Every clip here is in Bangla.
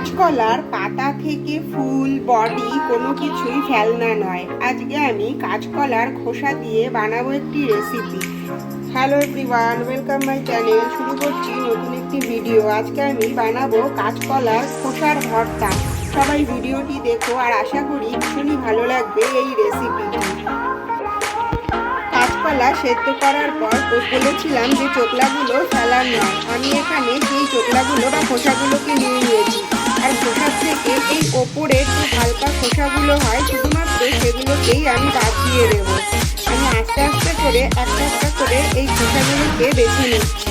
কাঁচকলার পাতা থেকে ফুল, বডি কোনো কিছুই ফেলনা নয়। আজকে আমি কাঁচকলার খোসা দিয়ে বানাবো একটি recipe hello everyone welcome my channel শুরু করছি নতুন একটি ভিডিও আজকে আমি বানাবো কাঁচকলার খোসার ভর্তা। সবাই ভিডিওটি দেখো আর আশা করি ভীষণই ভালো লাগবে এই রেসিপিটি কাঁচকলা সেদ্ধ করার পর বলেছিলাম যে চোকলাগুলো ফেলার নয়। আমি এখানে সেই চোকলাগুলো বা খোসাগুলোকে নিয়ে নিয়েছি। আর খোসার থেকে এই ওপরের যে হালকা খোসাগুলো হয়, শুধুমাত্র সেগুলোকেই আমি বাদ দিয়ে দেবো। আমি আস্তে আস্তে করে একটা একটা করে এই খোসাগুলোকে বেছে নিচ্ছি।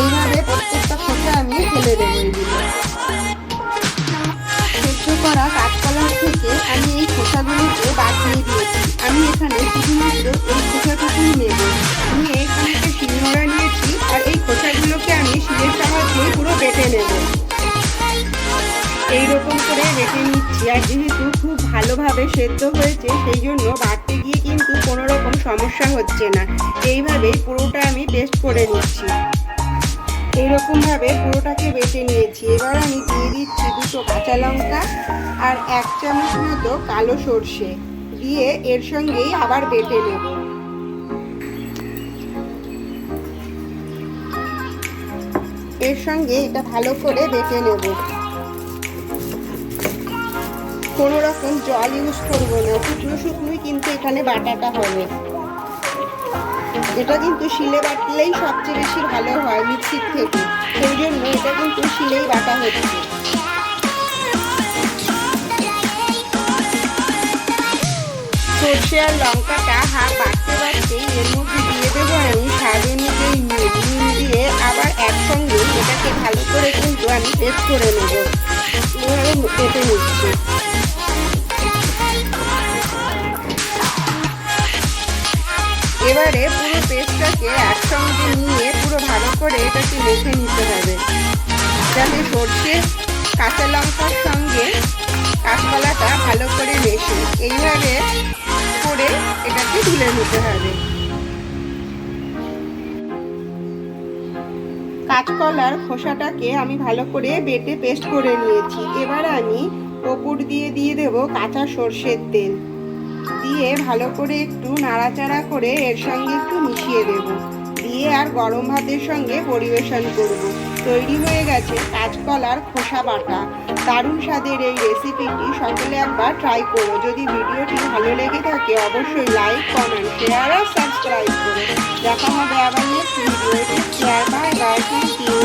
এইভাবে প্রত্যেকটা খোসা আমি ফেলে দেবো। করে বেটে নিচ্ছি। আর যেহেতু খুব ভালোভাবে সেদ্ধ হয়েছে, সেই জন্য বাড়তে গিয়ে কিন্তু কোনো রকম সমস্যা হচ্ছে না। এইভাবেই পুরোটা আমি পেস্ট করে নিচ্ছি। এইরকমভাবে পুরোটাকে বেটে নিয়েছি। এবার আমি দিয়ে দিচ্ছি দুটো কাঁচা লঙ্কা আর এক চামচ মতো কালো সর্ষে। দিয়ে এর সঙ্গেই আবার বেটে নেব। এর সঙ্গে এটা ভালো করে বেটে নেব। কোনো রকম জল ইউজ করব না। শুকনো শুকনোই কিন্তু এখানে বাটাটা হবে। এটা কিন্তু শিলে বাটলেই সবচেয়ে বেশি ভালো হয় মিক্সির থেকে। সেই জন্য এটা কিন্তু শিলেই বাটা হচ্ছে। সর্ষে আর লঙ্কাটা হাত বাটতে বাটতেই এর মধ্যে দিয়ে দেবো আমি স্বাদ নুন। নুন দিয়ে আবার একসঙ্গে এটাকে ভালো করে কিন্তু আমি পেস্ট করে নেব। এভাবে কেটে নিচ্ছি। এবারে পুরো পেস্টটাকে একসঙ্গে নিয়ে পুরো ভালো করে এটাকে মেখে নিতে হবে। যাতে সর্ষে, কাঁচা লঙ্কার সঙ্গে কাঁচকলাটা ভালো করে মেশে এইভাবে করে এটাকে তুলে নিতে হবে। কাঁচকলার খোসাটাকে আমি ভালো করে বেটে পেস্ট করে নিয়েছি। এবার আমি ওপর দিয়ে দিয়ে দেব কাঁচা সর্ষের তেল। দিয়ে ভালো করে একটু নাড়াচাড়া করে এর সঙ্গে একটু মিশিয়ে দেব। দিয়ে আর গরম ভাতের সঙ্গে পরিবেশন করব। তৈরি হয়ে গেছে কাঁচকলার খোসা বাটা। দারুণ স্বাদের এই রেসিপিটি সকলে একবার ট্রাই করো। যদি ভিডিওটি ভালো লেগে থাকে, অবশ্যই লাইক কমেন্ট শেয়ার আর সাবস্ক্রাইব করো। দেখা হবে আবার next share bye bye thank you